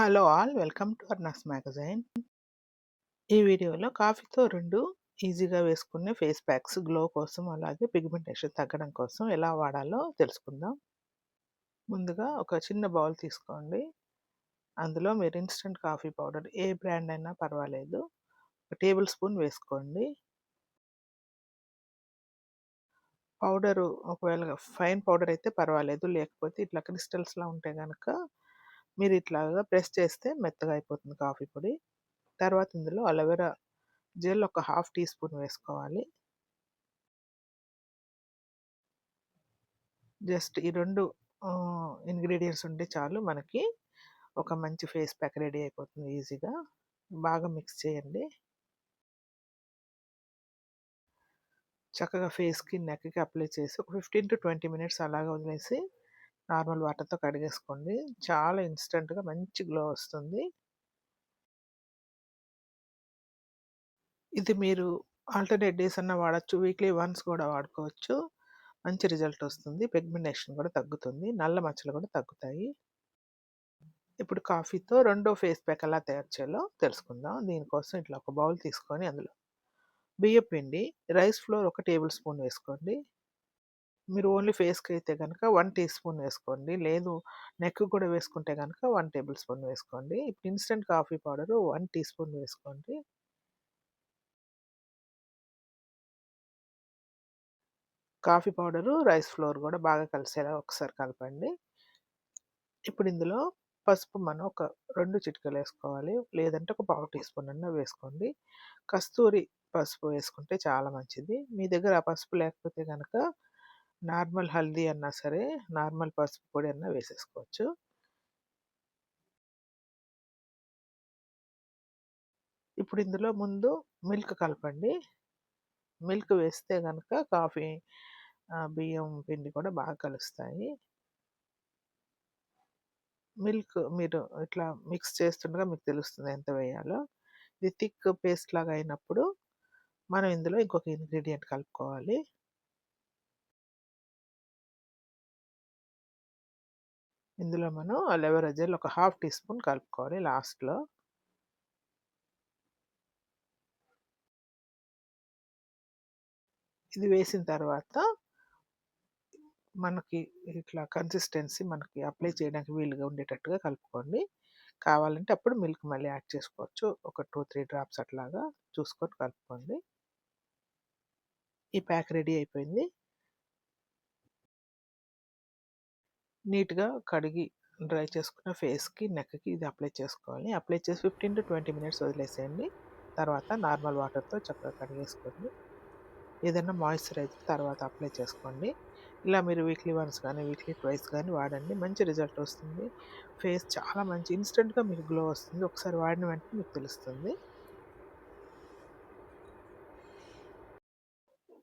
Hello all welcome to Arnas magazine. ఈ వీడియోలో కాఫీతో రెండు ఈజీగా వేసుకునే ఫేస్ ప్యాక్స్ గ్లో కోసం అలాగే పిగ్మెంటేషన్ తగ్గడం కోసం ఎలా వాడాలో తెలుసుకుందాం. ముందుగా ఒక చిన్న బౌల్ తీసుకోండి. అందులో మీరు ఇన్స్టంట్ కాఫీ పౌడర్ ఏ బ్రాండ్ అయినా పర్వాలేదు. ఒక టేబుల్ స్పూన్ వేసుకోండి. పౌడరు ఒకవేళ ఫైన్ పౌడర్ అయితే పర్వాలేదు. లేకపోతే ఇట్లా క్రిస్టల్స్లా ఉంటే కనుక మీరు ఇట్లాగా ప్రెస్ చేస్తే మెత్తగా అయిపోతుంది కాఫీ పొడి. తర్వాత ఇందులో అలోవెరా జెల్ ఒక హాఫ్ టీ స్పూన్ వేసుకోవాలి. జస్ట్ ఈ రెండు ఇంగ్రీడియంట్స్ ఉంటే చాలు మనకి ఒక మంచి ఫేస్ ప్యాక్ రెడీ అయిపోతుంది ఈజీగా. బాగా మిక్స్ చేయండి. చక్కగా ఫేస్కి నెక్కి అప్లై చేసి ఒక ఫిఫ్టీన్ టు ట్వంటీ మినిట్స్ అలాగా వదిలేసి నార్మల్ వాటర్తో కడిగేసుకోండి. చాలా ఇన్స్టెంట్గా మంచి గ్లో వస్తుంది. ఇది మీరు ఆల్టర్నేట్ డేస్ అన్న వాడచ్చు. వీక్లీ వన్స్ కూడా వాడుకోవచ్చు. మంచి రిజల్ట్ వస్తుంది. పెగ్మినేషన్ కూడా తగ్గుతుంది. నల్ల మచ్చలు కూడా తగ్గుతాయి. ఇప్పుడు కాఫీతో రెండో ఫేస్ ప్యాక్ ఎలా తయారు చేయాలో తెలుసుకుందాం. దీనికోసం ఇట్లా ఒక బౌల్ తీసుకొని అందులో బియ్యం పిండి రైస్ ఫ్లోర్ ఒక టేబుల్ స్పూన్ వేసుకోండి. మీరు ఓన్లీ ఫేస్కి అయితే కనుక వన్ టీ స్పూన్ వేసుకోండి. లేదు నెక్ కూడా వేసుకుంటే కనుక వన్ టేబుల్ స్పూన్ వేసుకోండి. ఇప్పుడు instant coffee powder one teaspoon వేసుకోండి. కాఫీ పౌడరు రైస్ ఫ్లోర్ కూడా బాగా కలిసేలా ఒకసారి కలపండి. ఇప్పుడు ఇందులో పసుపు మనం ఒక రెండు చిటికలు వేసుకోవాలి. లేదంటే ఒక పావు టీ స్పూన్ అన్న వేసుకోండి. కస్తూరి పసుపు వేసుకుంటే చాలా మంచిది. మీ దగ్గర ఆ పసుపు లేకపోతే కనుక నార్మల్ హల్దీ అన్నా సరే నార్మల్ పసుపు పొడి అన్నా వేసేసుకోవచ్చు. ఇప్పుడు ఇందులో ముందు మిల్క్ కలపండి. మిల్క్ వేస్తే కనుక కాఫీ బియ్యం పిండి కూడా బాగా కలుస్తాయి. మిల్క్ మీరు ఇట్లా మిక్స్ చేస్తుండగా మీకు తెలుస్తుంది ఎంత వేయాలో. ఇది థిక్ పేస్ట్ లాగా అయినప్పుడు మనం ఇందులో ఇంకొక ఇంగ్రీడియంట్ కలుపుకోవాలి. ఇందులో మనం అలోవెరా జెల్ ఒక హాఫ్ టీ స్పూన్ కలుపుకోవాలి లాస్ట్లో. ఇది వేసిన తర్వాత మనకి ఇట్లా కన్సిస్టెన్సీ మనకి అప్లై చేయడానికి వీలుగా ఉండేటట్టుగా కలుపుకోండి. కావాలంటే అప్పుడు మిల్క్ మళ్ళీ యాడ్ చేసుకోవచ్చు. ఒక టూ త్రీ డ్రాప్స్ అట్లాగా చూసుకొని కలుపుకోండి. ఈ ప్యాక్ రెడీ అయిపోయింది. నీట్గా కడిగి డ్రై చేసుకున్న ఫేస్కి నెక్కి ఇది అప్లై చేసుకోవాలి. అప్లై చేసి ఫిఫ్టీన్ టు ట్వంటీ మినిట్స్ వదిలేసేయండి. తర్వాత నార్మల్ వాటర్తో చక్కగా కడిగేసుకోండి. ఏదైనా మాయిశ్చరైజర్ తర్వాత అప్లై చేసుకోండి. ఇలా మీరు వీక్లీ వన్స్ కానీ వీక్లీ ట్వైస్ కానీ వాడండి. మంచి రిజల్ట్ వస్తుంది. ఫేస్ చాలా మంచి ఇన్స్టెంట్గా మీకు గ్లో వస్తుంది. ఒకసారి వాడిన వెంటనే మీకు తెలుస్తుంది.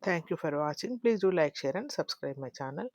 Thank you for watching. Please do like share and subscribe my channel.